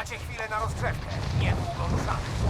Macie chwilę na rozgrzewkę. Niedługo ruszamy.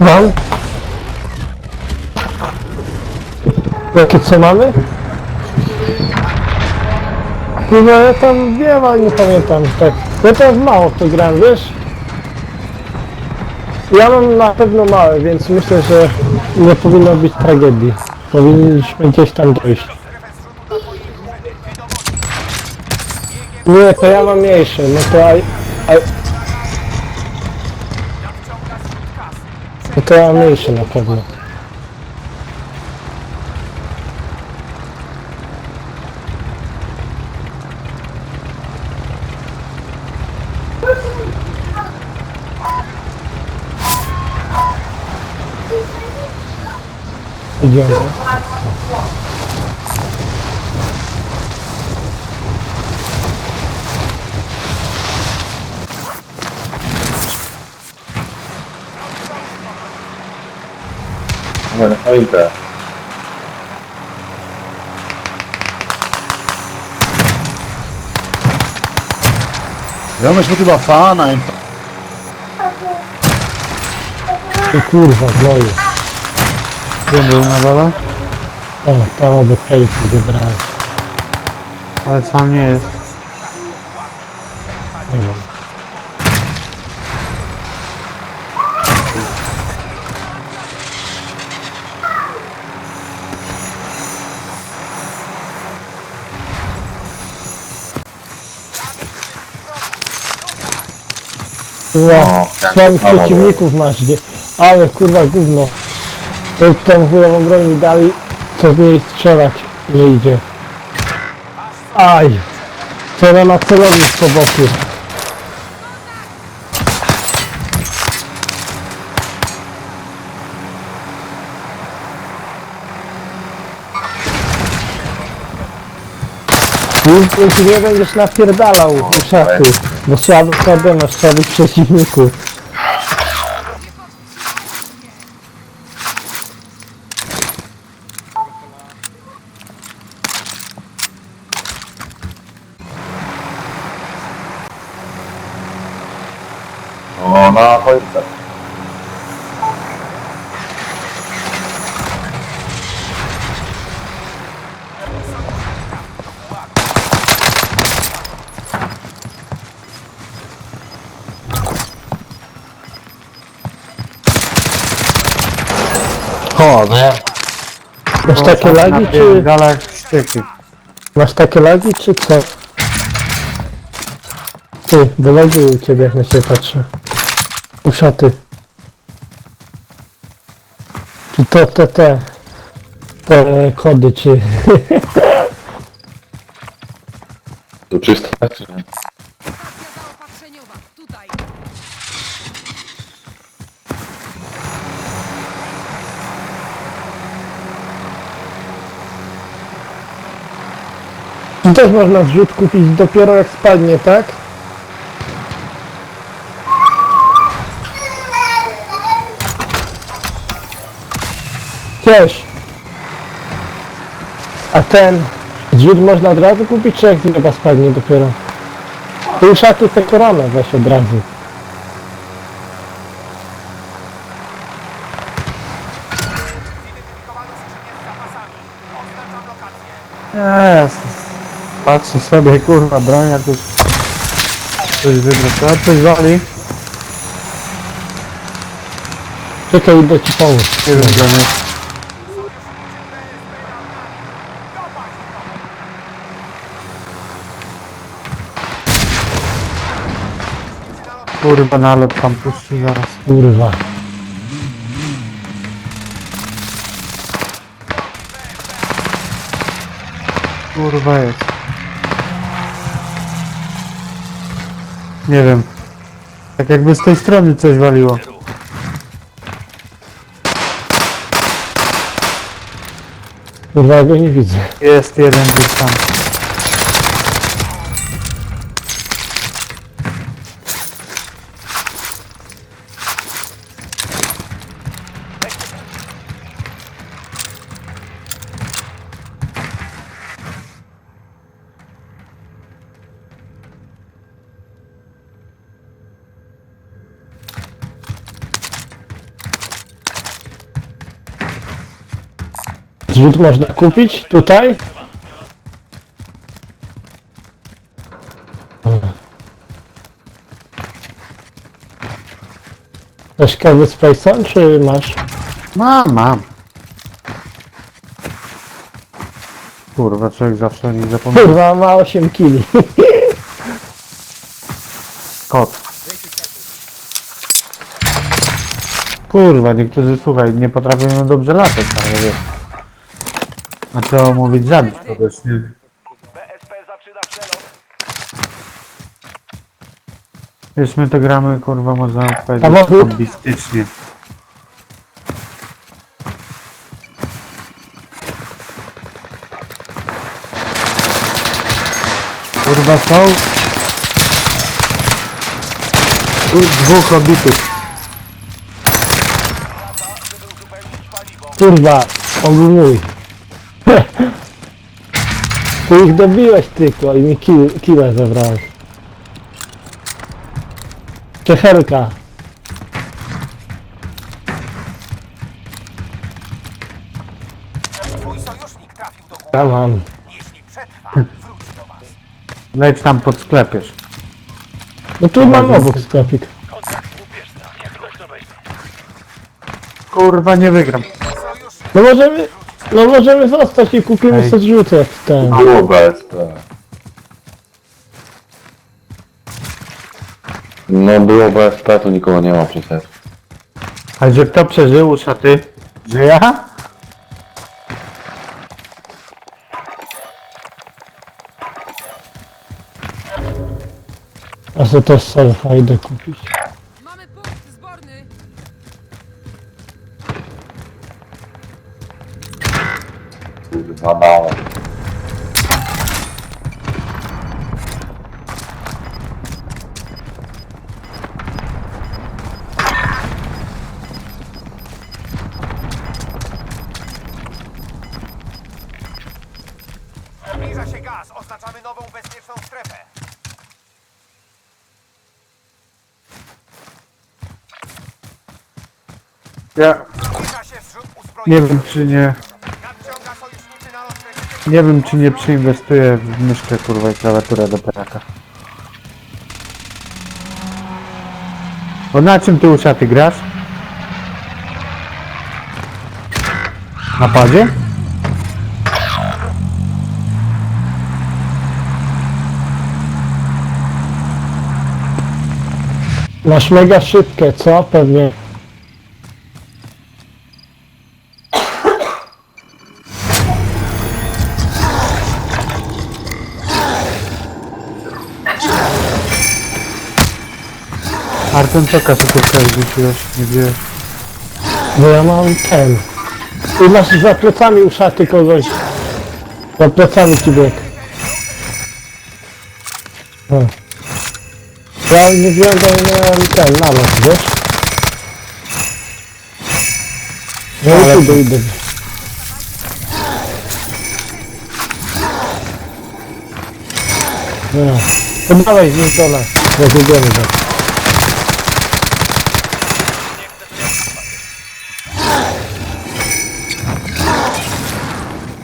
Mam? Jakie co mamy? Chyba ja tam wiem, ale nie pamiętam. Tak. Ja teraz mało w to gram, wiesz? Ja mam na pewno małe, więc myślę, że nie powinno być tragedii. Powinniśmy gdzieś tam dojść. Nie, to ja mam mniejsze, no to... A, a, to ja mam mniejsze na pewno. Idziemy. Bueno, ahorita. Ja myśmy chyba fana einfach. O kurwa, gnoju. Gdzie był na dole? O, tam obok hejtu wybrałem. Ale sam nie jest. Tak, słabych przeciwników masz gdzie. Ale kurwa gówno. To tą chujową broń mi dali, co z niej strzelać nie idzie. Aj! Co ona ma celownik po boku. Nic więcej nie będziesz napierdalał szachu, bo słaby sobie masz słabych przeciwników. O, O, nie. Masz takie lagi, czy... Galak styki. Masz takie lagi, czy co? Ty, lagi u ciebie, jak na ciebie patrzę. Uszaty. Czy to te, te... Te kody, czy... Tu czysto, czy nie? Tu też można zrzut kupić dopiero jak spadnie, tak? Cześć. A ten zrzut można od razu kupić, czy jak chyba spadnie dopiero? Tu szaty te koronę weź od razu. Zidentyfikowano skrzynię z zapasami. Oznaczam lokację. Jest. Patrzę sobie, kurwa, broń jakoś. Coś wydroczyła, coś wali. Czekaj, idę ci pomóc. Nie wiem, gdzie on jest. Kurwa, nalot tam puści zaraz. Kurwa. Kurwa jest. Nie wiem. Tak jakby z tej strony coś waliło. Kurwa, ja go nie widzę. Jest jeden gdzieś tam. Zrzut można kupić tutaj? Też kawy z Payson, czy masz? Mam, mam. Kurwa, człowiek zawsze nich zapomina. Kurwa, ma 8 kili. Kot. Kurwa, niektórzy, słuchaj, nie potrafią dobrze latać, ale wiesz. A trzeba mówić zabić kogoś, nie? BSP zaczyna przelot. Wiesz, my to gramy, kurwa, można powiedzieć, hobbystycznie. Kurwa, są? Tu dwóch obitych. Kurwa, mój. Ty ich dobiłeś tylko i mi kill, killa zabrałeś. Czecherka. Twój sojusznik trafił do góry. Ja mam. Jeśli przetrwa, wróci do was. Leć tam pod sklepiesz. No tu mam obok sklepik. Kurwa, nie wygram. No możemy, no możemy zostać i kupimy Ej. sobie zrzut jak ten. Było BSP. No było BSP, to nikogo nie ma przecież. A że kto przeżył, szaty? Że ja? A co też selfa idę kupić. Ja nie wiem czy nie, nie wiem czy nie przeinwestuję w myszkę kurwa i klawiaturę do peraka. Bo na czym ty u szaty grasz? Na padzie? Masz mega szybkie, co? Pewnie. Artem co kasetówkę rzuciłeś? Nie wiesz. Bo ja mam ten. I masz za plecami u szaty kogoś. Za plecami ci bieg. O. Ja nie wziąłem, bo nie miałem ten nalot, wiesz? No i idę, idę. No. To dawaj z nim do nas. Rozjedziemy go.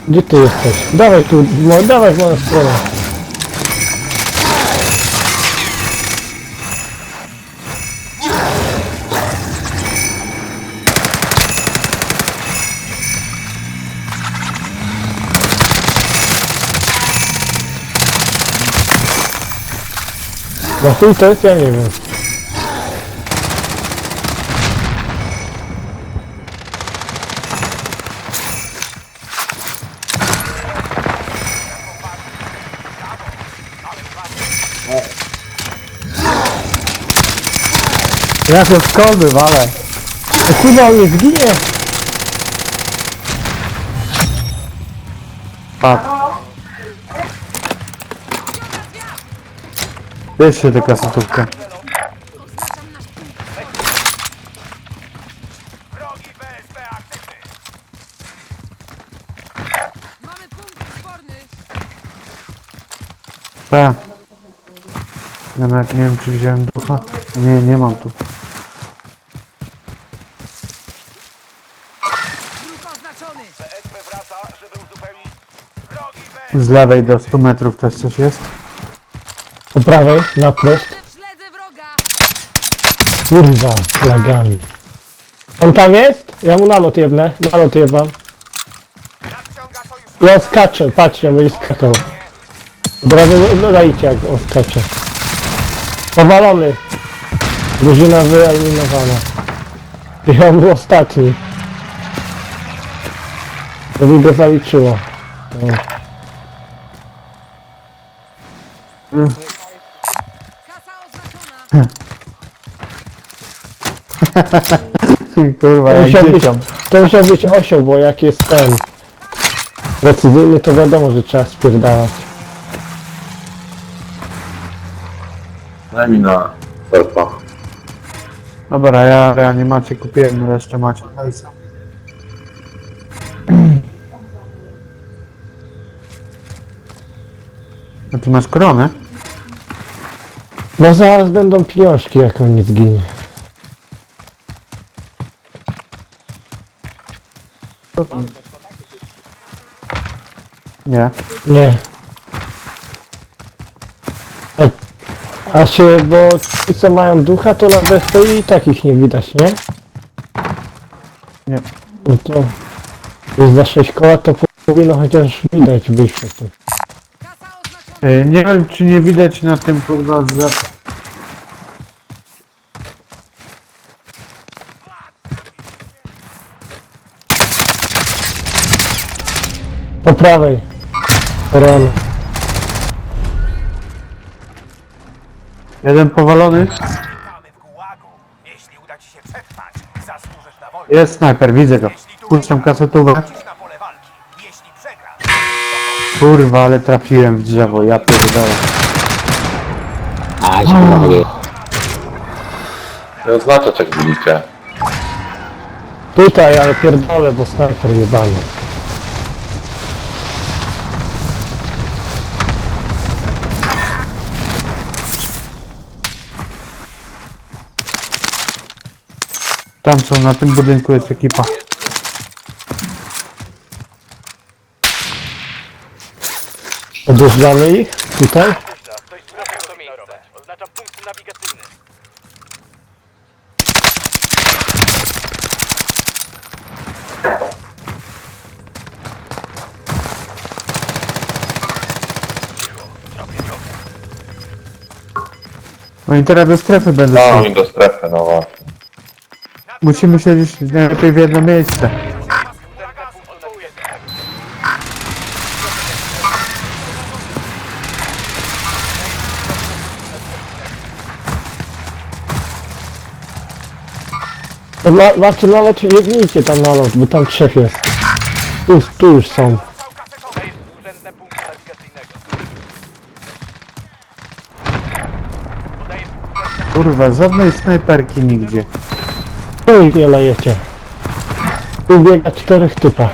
Дітей хоч. Давай тут, ну, давай в мене справа. Вахуй третя не to? Ja się z kolby walę. O kurwa, on nie zginie! Patrz. Jeszcze tę kasetówkę. Oznaczam nasz punkt. Wrogi BSP aktywny. Mamy punkt zborny. Tak. Ja nawet nie wiem czy wziąłem ducha. Nie, nie mam tu. Ruch oznaczony. BSP wraca, żeby uzupełnić. Wrogi BSP. Z lewej do 100 metrów też coś jest. Po prawej, na prost. Śledzę wroga. Kurwa, lagami. On tam jest? Ja mu nalot jebnę, nalot jebam. Ja skaczę, patrzcie, bo jest skakał. Od razu dodajcie jak on skacze. Powalony. Drużyna wyeliminowana. I on był ostatni. To mi go zaliczyło. No. Kurwa, To jak musiał, być, dzieciom. to musiał być osioł, bo jak jest ten precyzyjny, to wiadomo, że trzeba spierdalać. Daj mi na serca. Dobra, ja reanimację kupiłem, resztę macie. hajsa. A ty masz koronę? No zaraz będą pieniążki, jak on nie zginie. Nie. Nie. A, a się, bo ci co mają ducha, to na BSP i takich nie widać, nie? Nie. No to jest za 6 koła, to powinno chociaż widać. Kasa E, Nie wiem czy nie widać na tym kurwa za... Po prawej. Rano. Jeden powalony. Witamy w gułagu. Jeśli uda ci się przetrwać, zasłużysz na wolność. Jest snajper, widzę go. Puszczam kasetówę. Kurwa, ale trafiłem w drzewo, ja pierdolę. Ja oznaczać jak widzicie. Tutaj, ale pierdolę, bo snajper jebany. Tam są, na tym budynku jest ekipa. Odjeżdżamy ich? Tutaj? ktoś wraca to miejsce. Oznaczam punkt nawigacyjny. No i teraz do strefy będę No szedł. i do strefy, no właśnie. Musimy siedzieć najlepiej w jedno miejsce. Ma, macie nalot, jednijcie tam nalot, bo tam trzech jest. Tu, tu już są. Urzędne punktu nawigacyjnego. Podaję Kurwa, żadnej snajperki nigdzie. Tu ich nie lejecie. Tu biega czterech typa.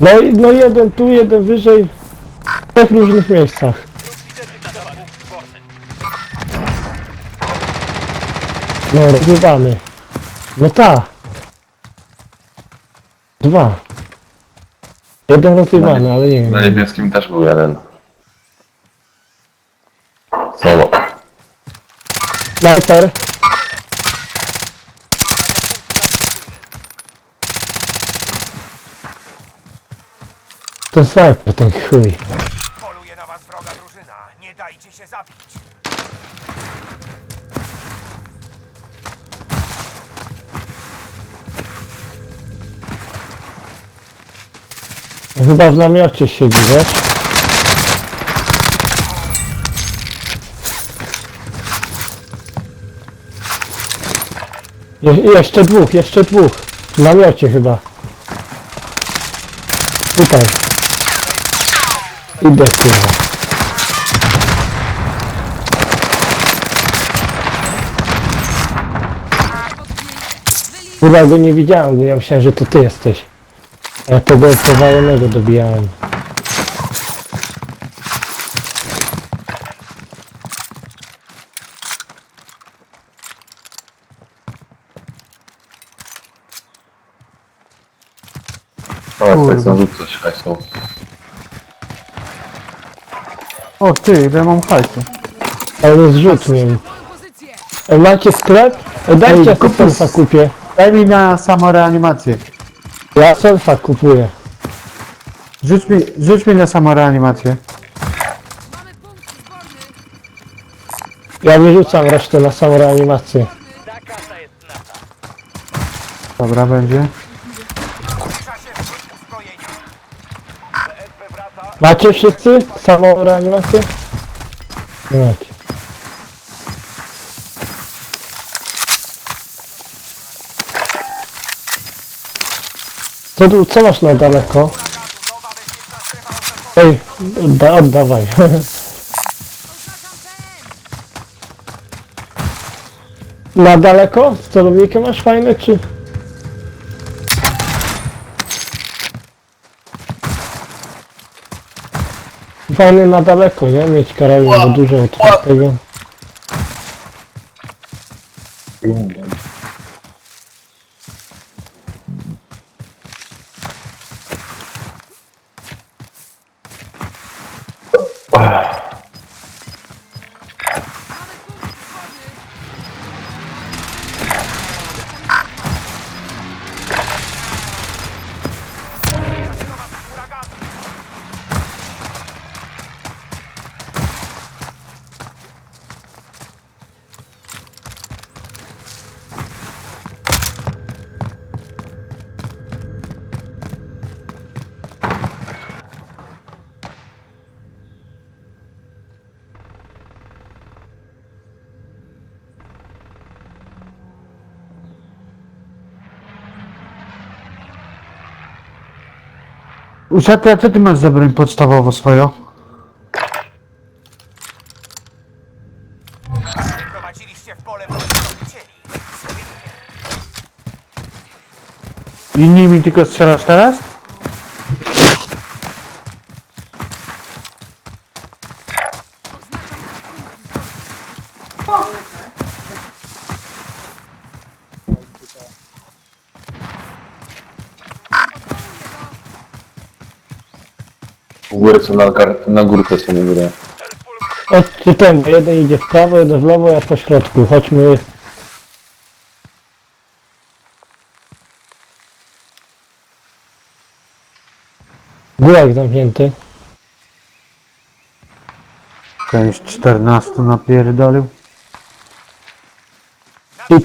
No i no jeden tu, jeden wyżej. W trzech różnych miejscach. No, rozrywany. No ta. Dwa. Jeden rozrywany, ale nie Na wiem. niebieskim też był jeden. Solo. Sniper. To sniper ten chuj. polu dajcie się zabić. Chyba w namiocie siedzi, wiesz? Je, jeszcze dwóch, jeszcze dwóch. W namiocie chyba. Tutaj. Idę kurwa. Kurwa go nie widziałem, bo ja myślałem, że to ty jesteś. Ja tego powalonego dobijałem. No, jak Kurwa. tak zarzucać hajsą. O ty, ile mam hajsu. Ale zrzut miałem. Pozycję. E, Macie sklep? E, Dajcie, ja kupię kupię. Daj mi na samoreanimację. Ja selfa kupuję. Rzuć mi, rzuć mi na samoreanimację. Mamy punkt zborny. Ja wyrzucam resztę na samą reanimację. Dobra, będzie. Macie wszyscy samą reanimację? Nie. Co, co masz na daleko? Ej, odda, oddawaj. Na daleko? Z celownikiem masz fajne, czy? Fajny na daleko, nie? Mieć karabin, bo dużo otwartego. Usiadł, a co ty masz za broń podstawową swoją? Prowadziliście w pole wrogowi I nimi tylko strzelasz teraz? Góry są na, gar- na górkę są u góry. Od ten, jeden idzie w prawo, jeden w lewo, ja po środku. Chodźmy. Gulag zamknięty. Część 14 napierdolił. I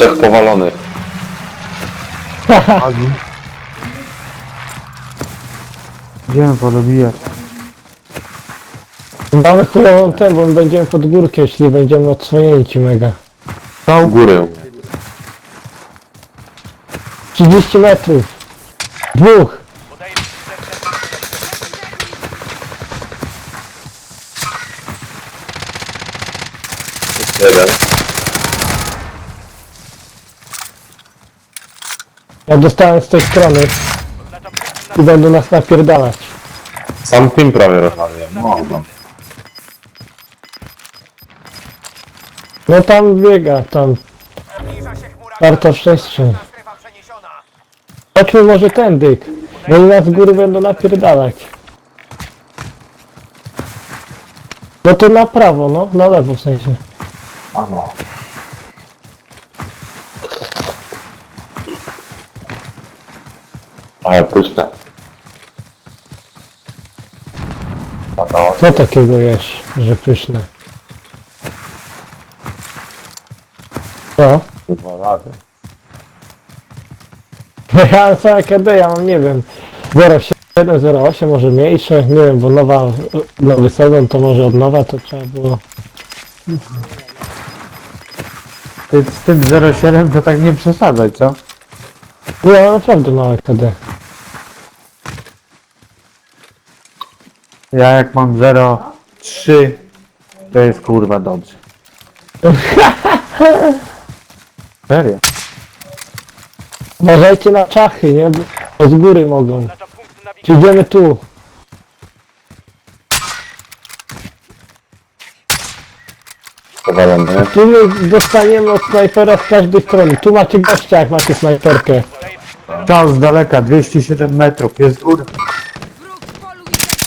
Trzech powalonych. Idziemy podobijać. Mamy chujową ten, bo my będziemy pod górkę, jeśli będziemy odsłonięci mega. U góry. 30 metrów. Dwóch. Jeden. Ja dostałem z tej strony i będą nas napierdalać. Sam tym prawie rozwaliłem. No, no. No tam biega, tam. Warto przestrzeń. Chodźmy może tędy. Bo oni nas z góry będą napierdalać. No to na prawo, no, na lewo w sensie. A no. Ale pyszne. A no, Co takiego jesz, że pyszne? Co? dwa razy. Ja całe KD, ja mam nie wiem 07, 08 może mniejsze, nie wiem, bo nowa, nowy sezon to może od nowa to trzeba było. Ty z tym 07 to tak nie przesadzaj, co? Mam naprawdę małe KD. Ja jak mam 0,3 to jest kurwa dobrze. Serio? Uważajcie na czachy, nie? Bo z góry mogą. Czy idziemy tu? Powalony. Tu my dostaniemy od snajpera z każdej strony. Tu macie gościa, jak macie snajperkę. Czas z daleka, 207 metrów, jest góra. Wróg w polu widzenia.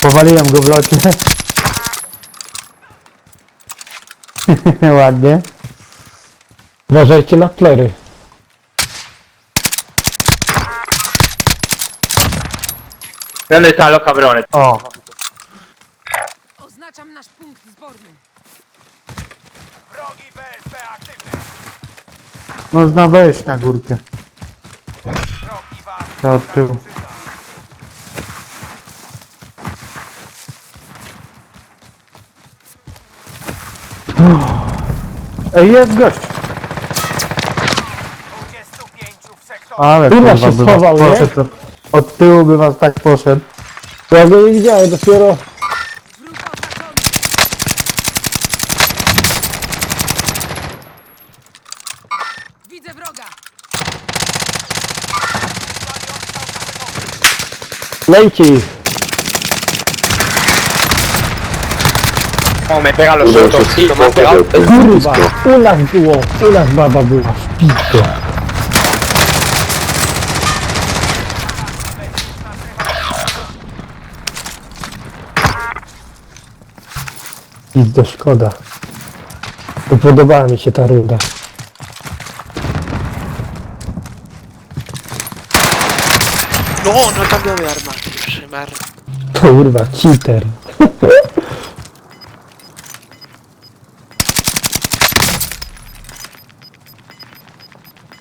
Powaliłem go w locie. Ładnie. Uważajcie na plery. O, Oznaczam nasz punkt zborny. Wrogi BSP aktywny. można wejść na górkę. Wrogi was. Od tyłu. Ej, jest gość! 25 w sektorze. Ale Kurwa kurwa się by was schował, nie? poszedł. Od tyłu by was tak poszedł. Ja go nie widziałem, dopiero... Wróg oznaczony. Widzę wroga. Lejcie ich. Udało się wszystko powiedział, to jest Kurwa, blisko. u nas było, u nas baba była w pizdę. Pizdo szkoda. Podobała mi się ta runda. No, no cambiami armati, proszę bardzo. Kurwa, cheater.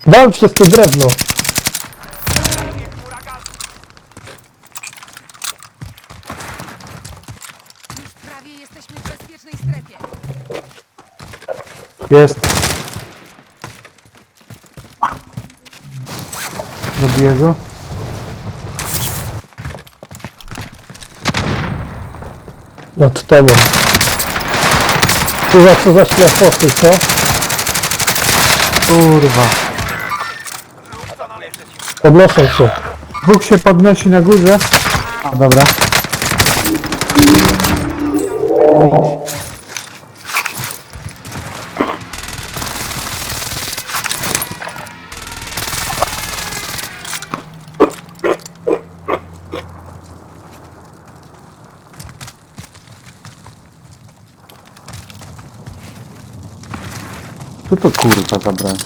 Dam przez to drewno. Już prawie jesteśmy w bezpiecznej strefie. Jest. Zabiję go. Nad tobą. Kurwa, co za śleposy, co? Kurwa. Podnoszę się. Bóg się podnosi na górze. A dobra. Co to kurwa zabrałem?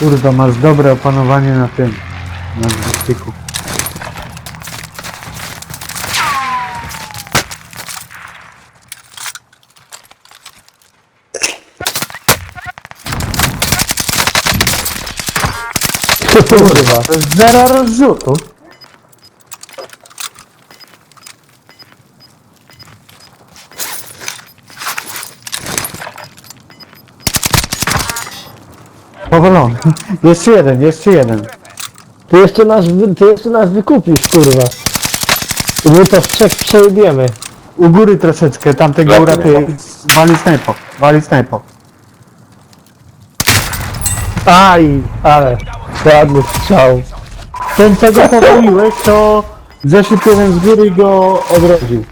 Kurwa, masz dobre opanowanie na tym. Na styku. Kurwa. To jest zero rozrzutu. Powolony. Jeszcze jeden, jeszcze jeden. Ty jeszcze nas, wy- ty jeszcze nas wykupisz, kurwa. I my to w trzech przejebiemy. U góry troszeczkę, tamtego Lepiej, uratuję. Wali snajpo, wali snajpo. Aj, ale ładny strzał. Ten, czego powoliłeś, to zeszedł jeden z góry i go odrodził.